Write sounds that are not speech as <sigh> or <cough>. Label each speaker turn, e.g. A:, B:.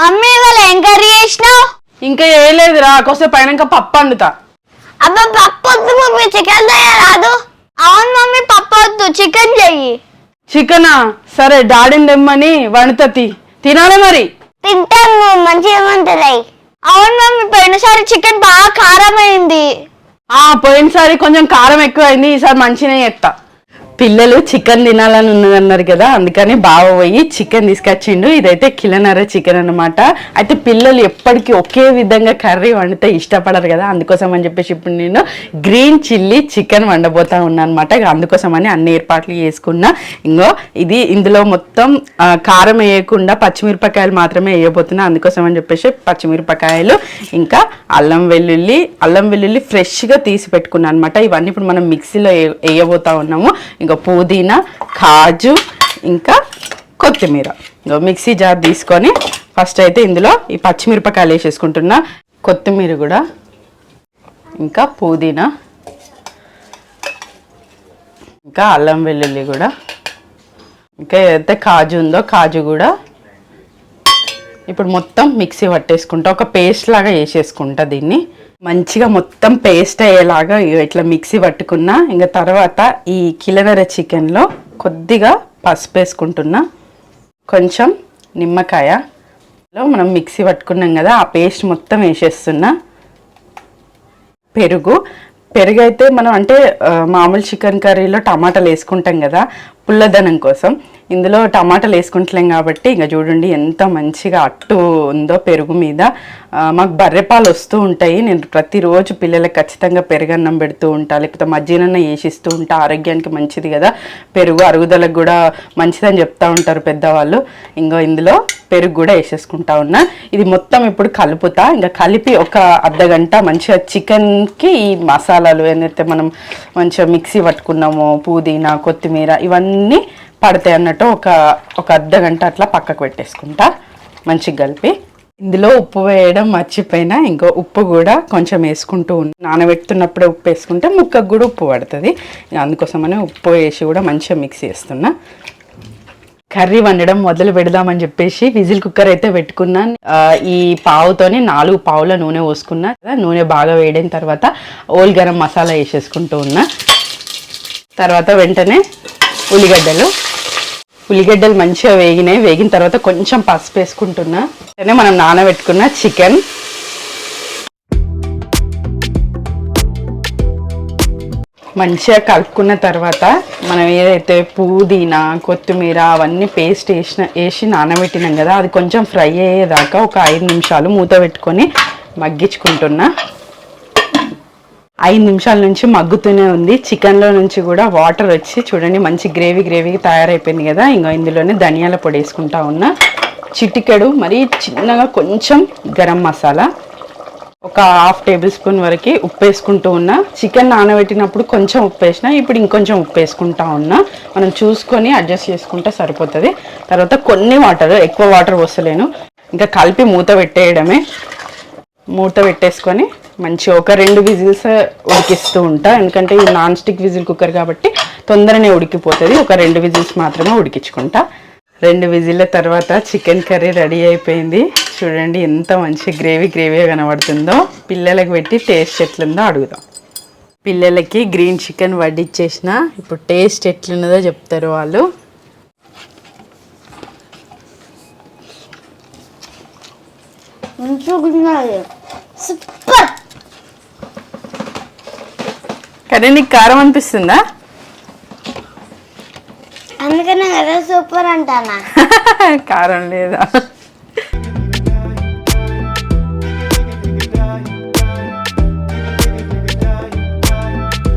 A: Mummy ఇవాళ ఏం curry చేసినావు?
B: ఇంకా వేయలేదురా కొస్తే పైన ఇంకా పప్పు వండుతా.
A: అబ్బా పప్పు వద్దు మమ్మీ చికెన్ రాదు. అవును మమ్మీ పప్పు వద్దు చికెన్ చెయ్యి.
B: చికెనా? సరే డాడీని తెమ్మని వండుతతి తినాలి మరి?
A: తింటాను మంచిగా ఉంటుంది అవును మమ్మీ పోయినసారి చికెన్ బాగా కారం అయింది.
B: ఆ పోయినసారి కొంచెం కారం ఎక్కువైంది ఈసారి మంచిగా చేస్తా. పిల్లలు చికెన్ తినాలని ఉన్నదన్నారు కదా అందుకని బావ పోయి చికెన్ తీసుకొచ్చిండు. ఇదైతే కిలనర చికెన్ అన్నమాట. అయితే పిల్లలు ఎప్పటికీ ఒకే విధంగా కర్రీ వండితే ఇష్టపడరు కదా అందుకోసం అని చెప్పేసి ఇప్పుడు నేను గ్రీన్ చిల్లీ చికెన్ వండబోతా ఉన్నా అనమాట అందుకోసం అని అన్ని ఏర్పాట్లు చేసుకున్నా. ఇంకో ఇది ఇందులో మొత్తం కారం వేయకుండా పచ్చిమిరపకాయలు మాత్రమే వేయబోతున్నా. అందుకోసం అని చెప్పేసి పచ్చిమిరపకాయలు ఇంకా అల్లం వెల్లుల్లి అల్లం వెల్లుల్లి ఫ్రెష్గా తీసి పెట్టుకున్నాను అనమాట ఇవన్నీ ఇప్పుడు మనం మిక్సీలో వేయబోతా ఉన్నాము. ఇంకా పుదీనా కాజు ఇంకా కొత్తిమీర. ఇంకో మిక్సీ జార్ తీసుకొని ఫస్ట్ అయితే ఇందులో ఈ పచ్చిమిరపకాయలు వేసేసుకుంటున్నా. కొత్తిమీర కూడా ఇంకా పుదీనా ఇంకా అల్లం వెల్లుల్లి కూడా. ఇంకా ఏదైతే కాజు ఉందో కాజు కూడా ఇప్పుడు మొత్తం మిక్సీ పట్టేసుకుంటా ఒక పేస్ట్ లాగా వేసేసుకుంటా దీన్ని. మంచిగా మొత్తం పేస్ట్ అయ్యేలాగా ఇట్లా మిక్సీ పట్టుకున్నా ఇంకా తర్వాత ఈ కిలనర చికెన్లో కొద్దిగా పసుపు వేసుకుంటున్నా. కొంచెం నిమ్మకాయలో మనం మిక్సీ పట్టుకున్నాం కదా ఆ పేస్ట్ మొత్తం వేసేస్తున్నా. పెరుగు. పెరుగు అయితే మనం అంటే మామూలు చికెన్ కర్రీలో టమాటాలు వేసుకుంటాం కదా పుల్లదనం కోసం. ఇందులో టమాటాలు వేసుకుంటలేం కాబట్టి ఇంకా చూడండి ఎంత మంచిగా అట్టు ఉందో పెరుగు మీద. మాకు బర్రెపాలు వస్తూ ఉంటాయి. నేను ప్రతిరోజు పిల్లలకు ఖచ్చితంగా పెరుగన్నం పెడుతూ ఉంటా. లేకపోతే మజ్జిగనన్న వేసిస్తూ ఉంటా. ఆరోగ్యానికి మంచిది కదా. పెరుగు అరుగుదలకు కూడా మంచిదని చెప్తూ ఉంటారు పెద్దవాళ్ళు. ఇంకో ఇందులో పెరుగు కూడా వేసేసుకుంటా ఉన్నా. ఇది మొత్తం ఇప్పుడు కలుపుతా. ఇంకా కలిపి ఒక అర్ధ గంట మంచిగా చికెన్కి ఈ మసాలాలు ఏదైతే మనం మంచిగా మిక్సీ పట్టుకున్నామో పుదీనా కొత్తిమీర ఇవన్నీ పడతాయి అన్నట్టు ఒక ఒక అర్ధ గంట అట్లా పక్కకు పెట్టేసుకుంటా. మంచిగా కలిపి. ఇందులో ఉప్పు వేయడం మర్చిపోయినా ఇంకో ఉప్పు కూడా కొంచెం వేసుకుంటూ ఉన్నా. నానబెడుతున్నప్పుడే ఉప్పు వేసుకుంటే ముక్కకు కూడా ఉప్పు పడుతుంది. అందుకోసమనే ఉప్పు వేసి కూడా మంచిగా మిక్స్ చేస్తున్నా. కర్రీ వండడం మొదలు పెడదామని చెప్పేసి విజిల్ కుక్కర్ అయితే పెట్టుకున్నా. ఈ పావుతోనే నాలుగు పావుల నూనె పోసుకున్నా. నూనె బాగా వేడిన తర్వాత ఓల్ గరం మసాలా వేసేసుకుంటూ ఉన్నా. తర్వాత వెంటనే ఉల్లిగడ్డలు. ఉల్లిగడ్డలు మంచిగా వేగినాయి. వేగిన తర్వాత కొంచెం పసుపు వేసుకుంటున్నా. మనం నానబెట్టుకున్న చికెన్. మంచిగా కలుపుకున్న తర్వాత మనం ఏదైతే పుదీనా కొత్తిమీర అవన్నీ పేస్ట్ వేసిన వేసి నానబెట్టినాం కదా అది కొంచెం ఫ్రై అయ్యేదాకా ఒక ఐదు నిమిషాలు మూత పెట్టుకొని మగ్గించుకుంటున్నా. ఐదు నిమిషాల నుంచి మగ్గుతూనే ఉంది. చికెన్లో నుంచి కూడా వాటర్ వచ్చి చూడండి మంచి గ్రేవీ గ్రేవీ తయారైపోయింది కదా. ఇంకా ఇందులోనే ధనియాల పొడి వేసుకుంటా ఉన్నా. చిటికెడు మరీ చిన్నగా కొంచెం గరం మసాలా. ఒక హాఫ్ టేబుల్ స్పూన్ వరకు ఉప్పు వేసుకుంటూ ఉన్నా. చికెన్ నానబెట్టినప్పుడు కొంచెం ఉప్పు వేసిన ఇప్పుడు ఇంకొంచెం ఉప్పు వేసుకుంటా ఉన్నా. మనం చూసుకొని అడ్జస్ట్ చేసుకుంటే సరిపోతుంది. తర్వాత కొన్ని వాటర్ ఎక్కువ వాటర్ వస్తలేను ఇంకా కలిపి మూత పెట్టేయడమే. మూత పెట్టేసుకొని మంచి ఒక రెండు విజిల్స్ ఉడికిస్తూ ఉంటా. ఎందుకంటే ఇది నాన్ స్టిక్ విజిల్ కుక్కర్ కాబట్టి తొందరనే ఉడికిపోతుంది. ఒక రెండు విజిల్స్ మాత్రమే ఉడికించుకుంటా. రెండు విజిల్ల తర్వాత చికెన్ కర్రీ రెడీ అయిపోయింది. చూడండి ఎంత మంచి గ్రేవీ గ్రేవీగా కనబడుతుందో. పిల్లలకు పెట్టి టేస్ట్ ఎట్లుందో అడుగుదాం. పిల్లలకి గ్రీన్ చికెన్ వడ్డిచ్చేసిన. ఇప్పుడు టేస్ట్ ఎట్లున్నదో చెప్తారు వాళ్ళు.
A: మంచిగా సూపర్!
B: కానీ నీకు కారం అనిపిస్తుందా?
A: అందుకనే కదా సూపర్ అంటానా? <laughs>
B: కారం లేదా?